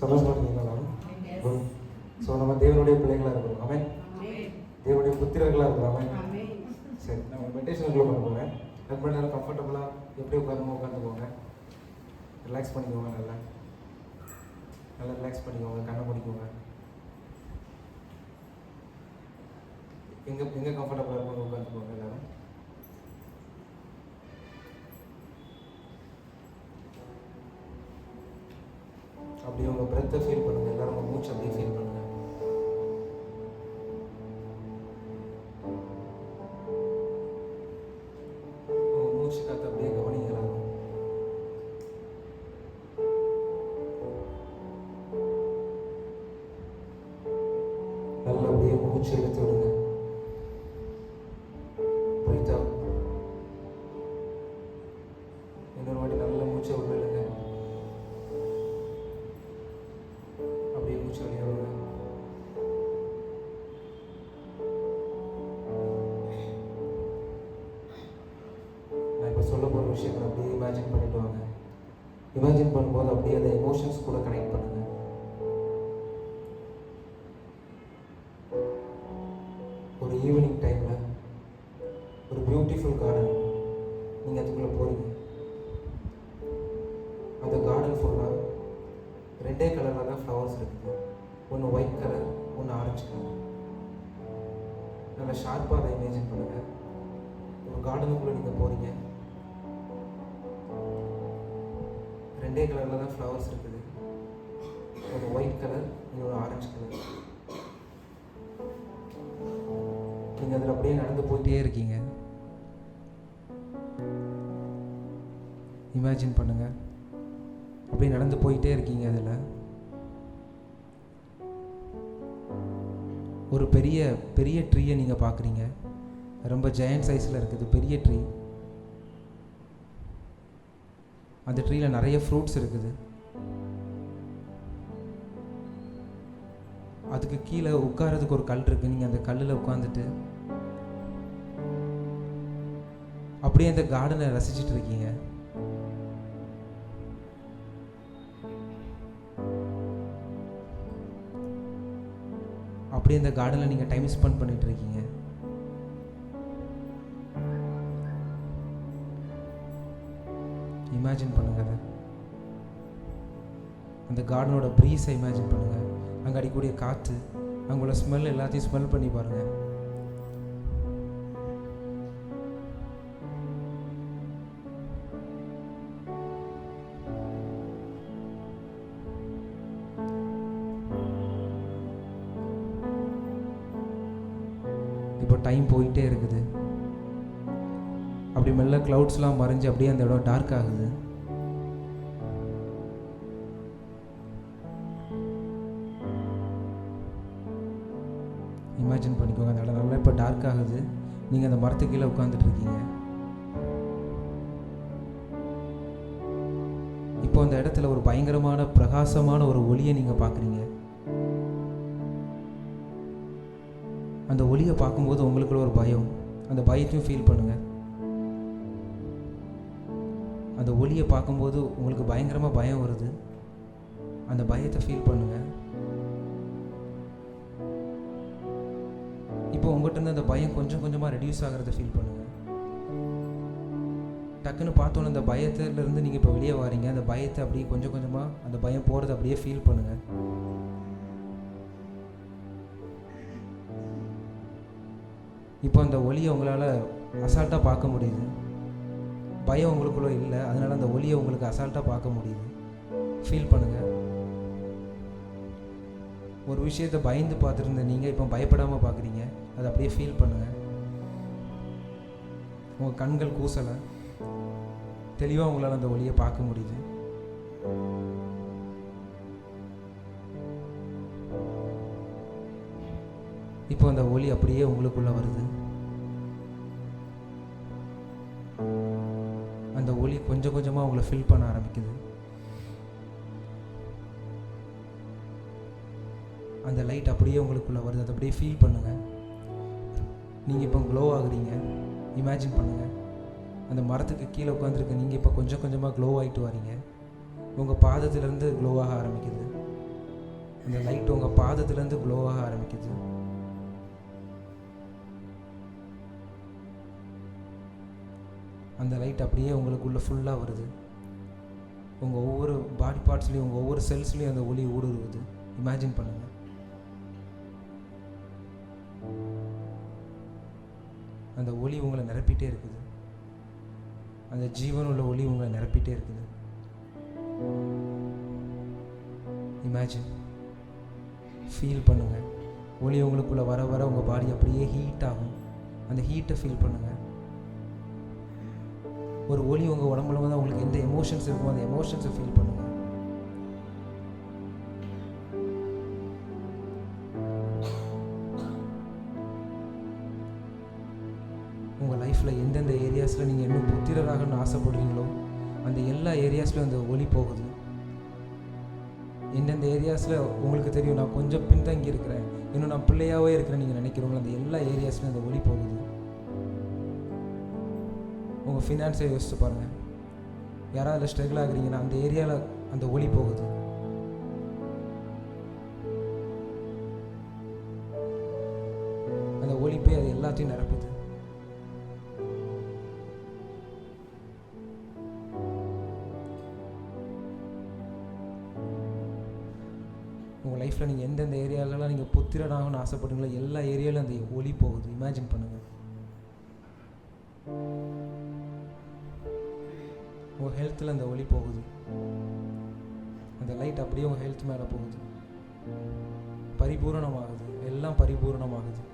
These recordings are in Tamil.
சந்தோஷமா இருக்கீங்களா குட் ஸோ நம்ம தேவனுடைய பிள்ளைகளாக இருக்கிறோம் அவன் தேவனுடைய புத்திரர்களாக இருக்கிறோம் சரி நம்ம மெடிடேஷனுக்குள்ளே பண்ண அது பண்ணி நல்லா கம்ஃபர்டபுளாக எப்படி உட்காரமோ உட்காந்துக்கோங்க ரிலாக்ஸ் பண்ணிக்கோங்க நல்லா. நல்லா ரிலாக்ஸ் பண்ணிக்கோங்க. கண்ணை முடிக்கோங்க. எங்கே எங்கே கம்ஃபர்டபுளாக இருக்கும் உட்காந்துக்கோங்க எல்லாரும். அப்படியே உங்கள் பிரெத்தை ஃபீல் பண்ணுங்கள் எல்லாரும் உங்கள் மூச்சு அப்படியே ஃபீல் பண்ணுங்கள் நல்லபடியாக மூச்சு எடுத்து அப்படியே அப்படியே மூச்சு விடுங்க. இமேஜின் அப்படியே அந்த எமோஷன்ஸ் கூட கனெக்ட் பண்ணுங்க. ஒரு ஈவினிங் டைமில் ஒரு பியூட்டிஃபுல் கார்டன் நீங்கள் அதுக்குள்ளே போகிறீங்க அந்த கார்டன் ஃபுல்லாக ரெண்டே கலரில் தான் ஃப்ளவர்ஸ் இருக்குது ஒன்று ஒயிட் கலர் ஒன்று ஆரஞ்சு கலர் நல்லா ஷார்ப்பாக அதை இமேஜின் பண்ணுங்கள் ஒரு கார்டனுக்குள்ளே நீங்கள் போகிறீங்க ரெண்டே கலரில் தான் ஃப்ளவர்ஸ் இருக்குது. ஒரு ஒயிட் கலர் இன்னொரு ஆரஞ்சு கலர் நீங்கள் அதில் அப்படியே நடந்து போயிட்டே இருக்கீங்க. இமேஜின் பண்ணுங்க. அப்படியே நடந்து போயிட்டே இருக்கீங்க அதில். ஒரு பெரிய பெரிய ட்ரீயை நீங்கள் பார்க்குறீங்க ரொம்ப ஜெயண்ட் சைஸில் இருக்குது பெரிய ட்ரீ அந்த ட்ரீயில் நிறைய ஃப்ரூட்ஸ் இருக்குது. அதுக்கு கீழே உட்காரதுக்கு ஒரு கல் இருக்குது நீங்கள் அந்த கல்லில் உட்காந்துட்டு அப்படியே அந்த கார்டனை ரசிச்சிட்டு இருக்கீங்க. அப்படியே அந்த கார்டனில் நீங்கள் டைம் ஸ்பெண்ட் பண்ணிட்டு இருக்கீங்க. இமேஜின் பண்ணுங்கள் அதை அந்த கார்டனோட ப்ரீஸை இமேஜின் பண்ணுங்கள் அங்கே அடிக்கக்கூடிய காற்று அங்குள்ள ஸ்மெல் எல்லாத்தையும் ஸ்மெல் பண்ணி பாருங்கள் இப்போ டைம் போயிட்டே இருக்குது. அப்படி மெல்ல க்ளவுட்ஸ்லாம் மறைஞ்சு அப்படியே அந்த இடம் டார்க் ஆகுது. இமேஜின் பண்ணிக்கோங்க அந்த இடம் நல்லா இப்போ டார்க் ஆகுது. நீங்கள் அந்த மரத்து கீழே உட்காந்துட்டு இருக்கீங்க. இப்போ அந்த இடத்துல ஒரு பயங்கரமான பிரகாசமான ஒரு ஒளியை நீங்கள் பார்க்குறீங்க. அந்த ஒளியை பார்க்கும்போது உங்களுக்குள்ள ஒரு பயம். அந்த பயத்தையும் ஃபீல் பண்ணுங்க. அந்த ஒளியை பார்க்கும்போது உங்களுக்கு பயங்கரமாக பயம் வருது. அந்த பயத்தை ஃபீல் பண்ணுங்கள் இப்போ உங்கள்கிட்ட இருந்து அந்த பயம் கொஞ்சம் கொஞ்சமாக ரெடியூஸ் ஆகிறத ஃபீல் பண்ணுங்கள் டக்குன்னு பார்த்தோன்னே அந்த பயத்துலேருந்து நீங்கள் இப்போ வெளியே வாரீங்க. அந்த பயத்தை அப்படியே கொஞ்சம் கொஞ்சமாக அந்த பயம் போகிறத அப்படியே ஃபீல் பண்ணுங்கள் இப்போ அந்த ஒளியை உங்களால் அசால்ட்டாக பார்க்க முடியுது. பயம் உங்களுக்குள்ள இல்லை. அதனால அந்த ஒளியை உங்களுக்கு அசால்ட்டாக பார்க்க முடியுது. ஃபீல் பண்ணுங்கள் ஒரு விஷயத்தை பயந்து பார்த்துருந்த நீங்கள் இப்போ பயப்படாமல் பார்க்குறீங்க. அதை அப்படியே ஃபீல் பண்ணுங்கள் உங்கள் கண்கள் கூசலை. தெளிவாக உங்களால் அந்த ஒளியை பார்க்க முடியுது. இப்போ அந்த ஒளி அப்படியே உங்களுக்குள்ளே வருது. கொஞ்சம் கொஞ்சமாக உங்களை ஃபில் பண்ண ஆரம்பிக்குது. அந்த லைட் அப்படியே உங்களுக்குள்ளே வருது. அதை அப்படியே ஃபீல் பண்ணுங்கள் நீங்கள் இப்போ க்ளோ ஆகுறீங்க. இமேஜின் பண்ணுங்கள் அந்த மரத்துக்கு கீழே உட்காந்துருக்க நீங்கள் இப்போ கொஞ்சம் கொஞ்சமாக க்ளோ ஆகிட்டு வரீங்க. உங்கள் பாதத்திலேருந்து க்ளோ ஆக ஆரம்பிக்குது. அந்த லைட் உங்கள் பாதத்துலேருந்து க்ளோவாக ஆரம்பிக்குது. அந்த லைட் அப்படியே உங்களுக்குள்ளே ஃபுல்லாக வருது. உங்கள் ஒவ்வொரு பாடி பார்ட்ஸ்லேயும் உங்கள் ஒவ்வொரு செல்ஸ்லேயும் அந்த ஒளி ஊடுருவுது. இமேஜின் பண்ணுங்கள் அந்த ஒளி உங்களை நிரப்பிட்டே இருக்குது. அந்த ஜீவனுள்ள ஒளி உங்களை நிரப்பிட்டே இருக்குது. இமேஜின் ஃபீல் பண்ணுங்கள் ஒளி உங்களுக்குள்ளே வர வர உங்கள் பாடி அப்படியே ஹீட் ஆகும். அந்த ஹீட்டை ஃபீல் பண்ணுங்கள் ஒரு ஒளி உங்கள் உடம்புல வந்து உங்களுக்கு எந்த எமோஷன்ஸ் இருக்கும் அந்த எமோஷன்ஸை ஃபீல் பண்ணுங்கள் உங்கள் லைஃப்பில் எந்தெந்த ஏரியாஸில் நீங்கள் இன்னும் புத்திரராகன்னு ஆசைப்படுறீங்களோ அந்த எல்லா ஏரியாஸ்லையும் அந்த ஒளி போகுது. எந்தெந்த ஏரியாஸில் உங்களுக்கு தெரியும் நான் கொஞ்சம் பின்தங்கி இருக்கிறேன் இன்னும் நான் பிள்ளையாகவே இருக்கிறேன் நீங்கள் நினைக்கிறவங்களோ அந்த எல்லா ஏரியாஸ்லையும் அந்த ஒளி போகுது. உங்கள் ஃபினான்ஸை யோசிச்சு பாருங்கள் யாராவது அதில் ஸ்ட்ரகிள் ஆகுறீங்கன்னா அந்த ஏரியாவில் அந்த ஒளி போகுது. அந்த ஒளி போய் அது எல்லாத்தையும் நிரப்புது. உங்கள் லைஃப்பில் நீங்கள் எந்தெந்த ஏரியாலலாம் நீங்கள் புத்திரனாகணும்னு ஆசைப்படுறீங்களோ எல்லா ஏரியாவிலும் அந்த ஒளி போகுது. இமேஜின் பண்ணுங்கள் உங்கள் ஹெல்த்தில் அந்த ஒளி போகுது. அந்த லைட் அப்படியே உங்கள் ஹெல்த் மேலே போகுது. பரிபூரணமாகுது. எல்லாம் பரிபூரணமாகுது.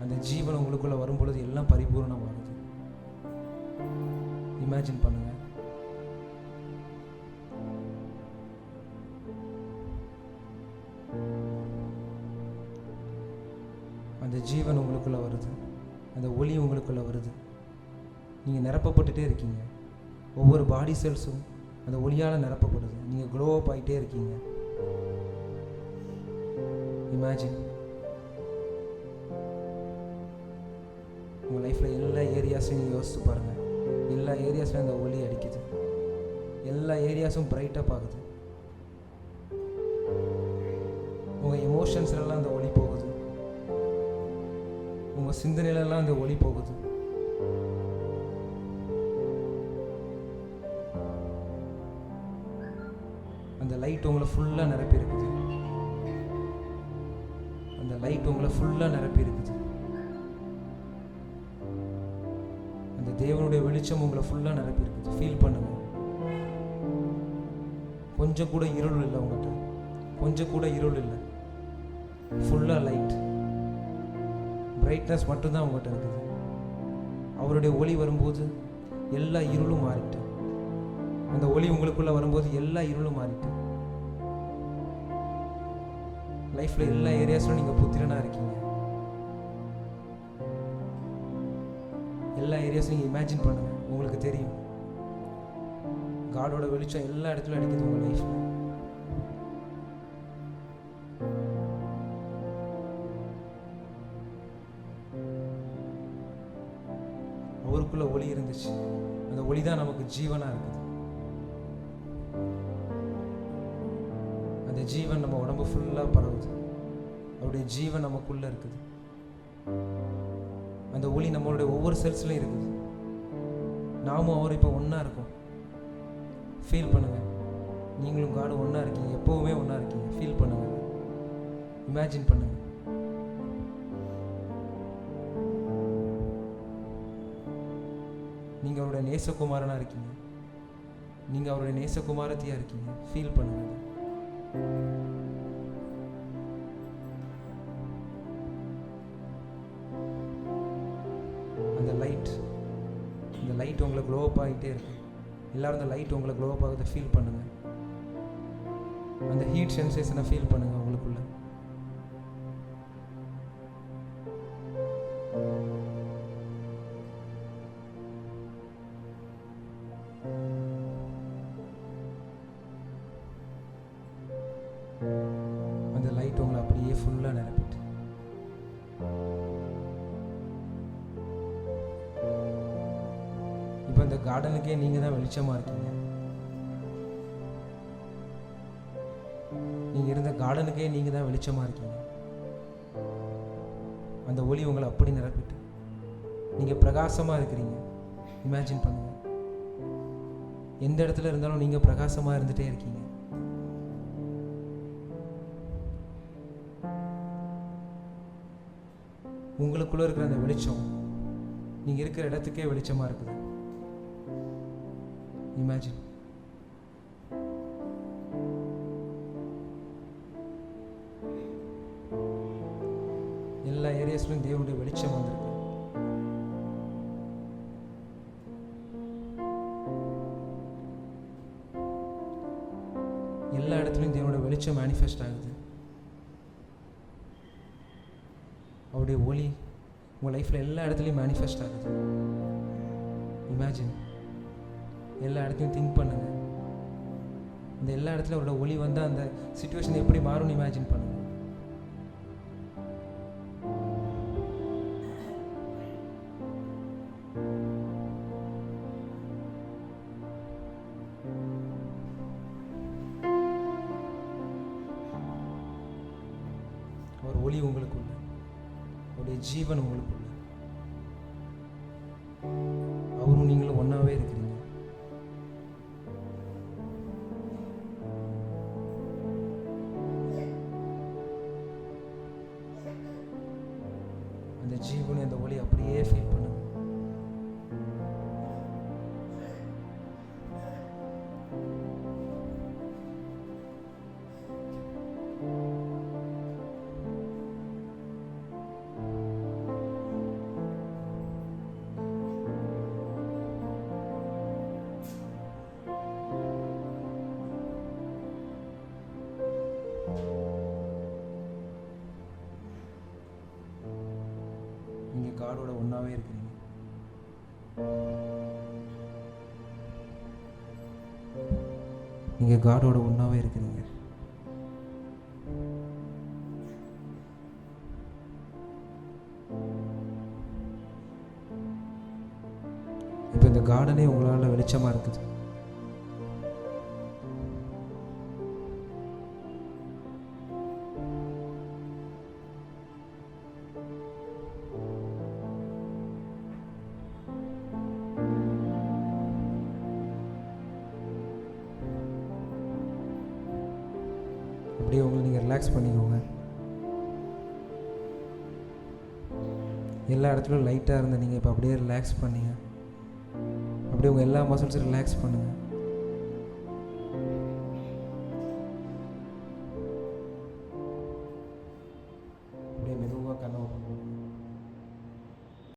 அந்த ஜீவன் உங்களுக்குள்ளே வரும்பொழுது எல்லாம் பரிபூரணமாகுது. இமேஜின் பண்ணுங்க. அந்த ஜீவன் உங்களுக்குள்ளே வருது. அந்த ஒளி உங்களுக்குள்ளே வருது. நீங்கள் நிரப்பப்பட்டுட்டே இருக்கீங்க. ஒவ்வொரு பாடி செல்ஸும் அந்த ஒளியால் நிரப்பப்படுது. நீங்கள் க்ளோ அப் ஆகிட்டே இருக்கீங்க. இமேஜின் உங்கள் லைஃப்பில் எல்லா ஏரியாஸையும் நீங்கள் யோசித்து பாருங்கள் எல்லா ஏரியாஸ்லையும் அந்த ஒளி அடிக்குது. எல்லா ஏரியாஸும் பிரைட்டாக பார்க்குது உங்கள் எமோஷன்ஸ்லாம் அந்த ஒளி போகுது. உங்கள் சிந்தனையிலலாம் அந்த ஒளி போகுது. லைட் உங்களை ஃபுல்லாக நிரப்பி இருக்குது அந்த லைட் உங்களை ஃபுல்லாக நிரப்பி இருக்குது அந்த தேவனுடைய வெளிச்சம் உங்களை ஃபுல்லாக நிரப்பி இருக்குது ஃபீல் பண்ணுங்க. கொஞ்சம் கூட இருள் இல்லை உங்கள்கிட்ட கொஞ்சம் கூட இருள் இல்லை. ஃபுல்லாக லைட் பிரைட்னஸ் மட்டும்தான் உங்கள்கிட்ட இருக்குது. அவருடைய ஒளி வரும்போது எல்லா இருளும் மாறிட்டு. அந்த ஒளி உங்களுக்குள்ளே வரும்போது எல்லா இருளும் மாறிட்டு. லைஃப்பில் எல்லா ஏரியாஸ்லும் நீங்கள் புத்திரனாக இருக்கீங்க. எல்லா ஏரியாஸும் நீங்கள் இமேஜின் பண்ணுங்கள் உங்களுக்கு தெரியும். காடோட வெளிச்சம் எல்லா இடத்துலையும் அடிக்குது உங்கள் லைஃப்பில் அவருக்குள்ள ஒளி இருந்துச்சு. அந்த ஒளி தான் நமக்கு ஜீவனாக இருக்குது. அந்த ஜீவன் நம்ம உடம்பு ஃபுல்லாக பரவுது. அவருடைய ஜீவன் நமக்குள்ளே இருக்குது. அந்த ஒளி நம்மளுடைய ஒவ்வொரு செல்ஸ்லையும் இருக்குது. நாமும் அவர் இப்போ ஒன்றா இருக்கோம். ஃபீல் பண்ணுங்கள் நீங்களும் காடும் ஒன்றா இருக்கீங்க. எப்போவுமே ஒன்றா இருக்கீங்க. ஃபீல் பண்ணுங்கள் இமேஜின் பண்ணுங்கள் நீங்கள் அவருடைய நேசகுமாரனாக இருக்கீங்க. நீங்கள் அவருடைய நேசகுமாரத்தையாக இருக்கீங்க. ஃபீல் பண்ணுங்கள் அந்த லைட் இந்த லைட் உங்களை க்ளோ அப் ஆகிட்டே இருக்கு. எல்லாரும் அந்த லைட் உங்களை க்ளோ அப் ஆகுது ஃபீல் பண்ணுங்க. அந்த ஹீட் சென்சேஷனை ஃபீல் பண்ணுங்க உங்களுக்குள்ள. இப்போ இந்த கார்டனுக்கே நீங்கள் தான் வெளிச்சமாக இருக்கீங்க. நீங்கள் இருந்த கார்டனுக்கே நீங்கள் தான் வெளிச்சமாக இருக்கீங்க. அந்த ஒளி உங்களை அப்படி நிரப்பிட்டு நீங்கள் பிரகாசமாக இருக்கிறீங்க. இமேஜின் பண்ணுங்க. எந்த இடத்துல இருந்தாலும் நீங்கள் பிரகாசமாக இருந்துகிட்டே இருக்கீங்க. உங்களுக்குள்ள இருக்கிற அந்த வெளிச்சம் நீங்கள் இருக்கிற இடத்துக்கே வெளிச்சமாக இருக்குது. இமேஜின் எல்லா ஏரியாஸ்லையும் தேவனுடைய வெளிச்சம் வந்திருக்கு. எல்லா இடத்துலையும் தேவனுடைய வெளிச்சம் மேனிஃபெஸ்ட் ஆகுது. அவருடைய ஒளி உங்கள் லைஃப்பில் எல்லா இடத்துலையும் மேனிஃபெஸ்ட் ஆகுது. இமேஜின் எல்லா இடத்தையும் திங்க் பண்ணுங்க. இந்த எல்லா இடத்துலையும் அவரோட ஒளி வந்தால் அந்த சுச்சுவேஷன் எப்படி மாறும்னு இமேஜின் பண்ணுங்க. ஒரு ஒளி உங்களுக்குள்ள. ஒரு ஜீவன் உங்களுக்குள்ள. அந்த இந்த ஒளி அப்படியே ஃபீல் காடோட இருக்கிறீங்க. நீங்கள் காடோட ஒன்றாவே இருக்கிறீங்க. இப்போ இந்த கார்டனே உங்களால் வெளிச்சமாக இருக்குது. அப்படியே உங்களை நீங்கள் ரிலாக்ஸ் பண்ணிக்கோங்க. எல்லா இடத்துலையும் லைட்டாக இருந்த நீங்கள் இப்போ அப்படியே ரிலாக்ஸ் பண்ணிங்க. அப்படியே உங்கள் எல்லா மசில்ஸும் ரிலாக்ஸ் பண்ணுங்கள்